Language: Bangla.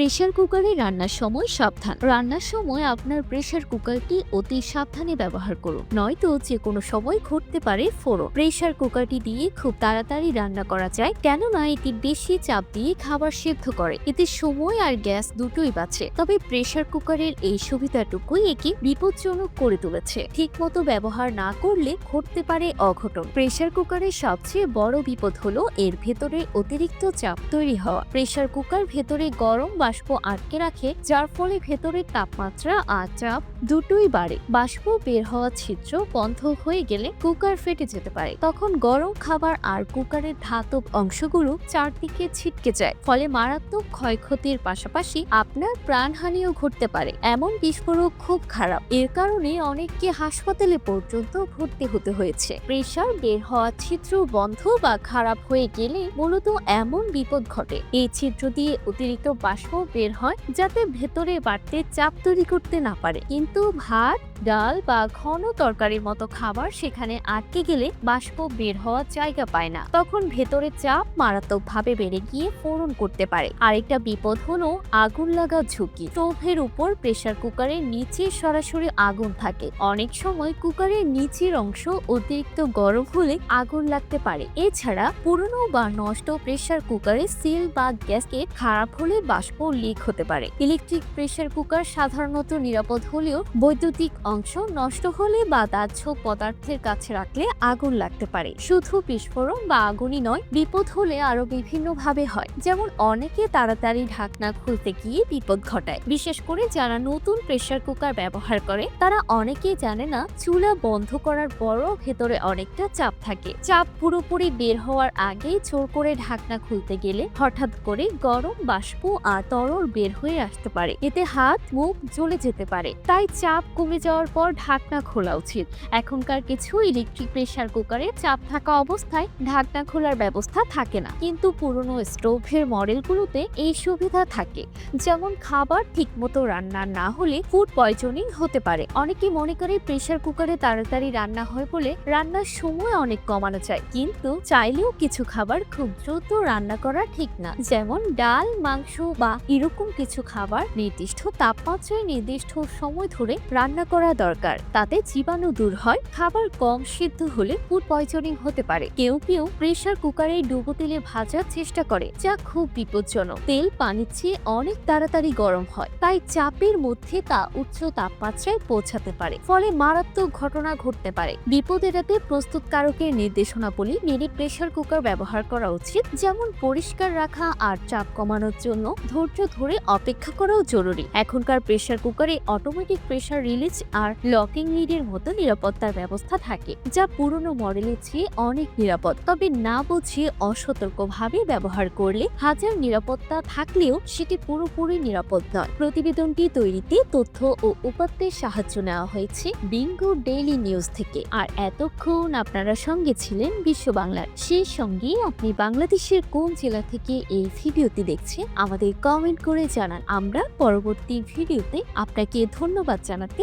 প্রেসার কুকারে রান্নার সময় সাবধান। রান্নার সময় আপনার প্রেশার কুকারটি অতি সাবধানে ব্যবহার করুন। নয়তো যে কোনো সময় ঘটতে পারে ফোড়ন। প্রেশার কুকারটি দিয়ে খুব তাড়াতাড়ি রান্না করা যায়, কেননা এটি বেশি চাপ দিয়ে খাবার সেদ্ধ করে। এতে সময় আর গ্যাস দুটোই বাঁচে। তবে প্রেশার কুকারের এই সুবিধাটুকুই একে বিপজ্জনক করে তুলেছে। ঠিকমতো ব্যবহার না করলে ঘটতে পারে অঘটন। প্রেশার কুকারের সবচেয়ে বড় বিপদ হলো এর ভেতরে অতিরিক্ত চাপ তৈরি হওয়া। প্রেশার কুকার ভেতরে গরম বাষ্প আটকে রাখে যার ফলে ভেতরের তাপমাত্রা আর চাপ দুটোই বাড়ে। বাষ্প বের হওয়া ছিদ্র বন্ধ হয়ে গেলে কুকার ফেটে যেতে পারে। তখন গরম খাবার আর কুকারের ধাতব অংশগুলো চারদিকে ছিটকে যায়। ফলে মারাত্মক ক্ষয়ক্ষতির পাশাপাশি আপনার প্রাণহানিও ঘটতে পারে। এমন বিস্ফোরক খুব খারাপ। এর কারণে অনেককে হাসপাতালে পর্যন্ত ভর্তি হতে হয়েছে। প্রেশার বের হওয়া ছিদ্র বন্ধ বা খারাপ হয়ে গেলে মূলত এমন বিপদ ঘটে। এই ছিদ্র দিয়ে অতিরিক্ত বাষ্প বের হয় যাতে ভেতরে বাড়তে চাপ তৈরি করতে না পারে। কিন্তু ভাত ডাল বা ঘন তরকারির মতো খাবার সেখানে আটকে গেলে বাষ্প বের হওয়ার জায়গা পায় না। তখন ভেতরে চাপ মারাত্মকভাবে বেড়ে গিয়ে ফোড়ন করতে পারে। আরেকটা বিপদ হলো আগুন লাগা ঝুঁকি। স্টোভের উপর প্রেশার কুকারের নিচে সরাসরি আগুন থাকে। অনেক সময় কুকারের নিচের অংশ অতিরিক্ত গরম হলে আগুন লাগতে পারে। এছাড়া পুরনো বা নষ্ট প্রেসার কুকারে সিল বা গ্যাসকেট খারাপ হলে বাষ্প লিক হতে পারে। ইলেকট্রিক প্রেসার কুকার সাধারণত নিরাপদ হলেও বৈদ্যুতিক অংশ নষ্ট হলে বা দাহ্য পদার্থের কাছে রাখলে আগুন লাগতে পারে। শুধু বিস্ফোরণ বা আগুনই নয়, বিপদ হলে আরও বিভিন্ন ভাবে হয়। যেমন অনেকে তাড়াতাড়ি ঢাকনা খুলতে গিয়ে বিপদ ঘটায়। বিশেষ করে যারা নতুন প্রেসার কুকার ব্যবহার করে, তারা অনেকেই জানে না, চুলা বন্ধ করার পরও ভেতরে অনেকটা চাপ থাকে। চাপ পুরোপুরি বের হওয়ার আগেই জোর করে ঢাকনা খুলতে গেলে হঠাৎ করে গরম বাষ্প আর তরল বের হয়ে আসতে পারে। এতে হাত, মুখ জ্বলে যেতে পারে। তাই চাপ কমে যাওয়ার পর ঢাকনা খোলা উচিত। এখনকার কিছু ইলেকট্রিক প্রেশার কুকারে চাপ থাকা অবস্থায় ঢাকনা খোলার ব্যবস্থা থাকে না। কিন্তু পুরনো স্টোভের মডেলগুলোতে এই সুবিধা থাকে। যেমন খাবার ঠিকমতো রান্না না হলে ফুড পয়জনিং হতে পারে। অনেকে মনে করে প্রেশার কুকারে তাড়াতাড়ি রান্না হয় বলে রান্নার সময় অনেক কমানো যায়। কিন্তু চাইলেও কিছু খাবার খুব দ্রুত রান্না করা ঠিক না। যেমন ডাল, মাংস বা এরকম কিছু খাবার নির্দিষ্ট তাপমাত্রায় নির্দিষ্ট সময় ধরে রান্না করা দরকার। তাতে জীবাণু দূর হয়, খাবার কম সিদ্ধ হলে ফুড পয়জনিং হতে পারে। কেউ কেউ প্রেসার কুকারে ডুবো তেলে ভাজার চেষ্টা করে, যা খুব বিপজ্জনক। তেল পানির চেয়ে অনেক তাড়াতাড়ি গরম হয়, তাই চাপের মধ্যে তা উচ্চ তাপমাত্রায় পৌঁছাতে পারে। ফলে মারাত্মক ঘটনা ঘটতে পারে। বিপদ এড়াতে প্রস্তুতকারকের নির্দেশনাবলী মেনে প্রেসার কুকার ব্যবহার করা উচিত, যেমন পরিষ্কার রাখা আর চাপ কমানোর জন্য ধৈর্য ধরে অপেক্ষা করাও জরুরি। এখনকার প্রেসার কুকারে অটোমেটিক প্রেসার রিলিজ আর লকিং লিডের মতো নিরাপত্তার ব্যবস্থা থাকে, যা পুরনো মডেলের চেয়ে অনেক নিরাপদ। তবে না বুঝিয়ে অসতর্কভাবে ব্যবহার করলে হাজার নিরাপত্তা থাকলেও সেটি পুরোপুরি নিরাপদ নয়। প্রতিবেদনটি তৈরিতে তথ্য ও উপাত্তের সাহায্য নেওয়া হয়েছে বিঙ্গো ডেইলি নিউজ থেকে। আর এতক্ষণ আপনারা সঙ্গে ছিলেন বিশ্ব বাংলার। সেই সঙ্গে আপনি বাংলাদেশের কোন জেলা থেকে এই ভিডিওটি দেখছেন, আমাদের কমেন্ট করে জানান। আমরা পরবর্তী ভিডিওতে আপনাকে ধন্যবাদ জানাতে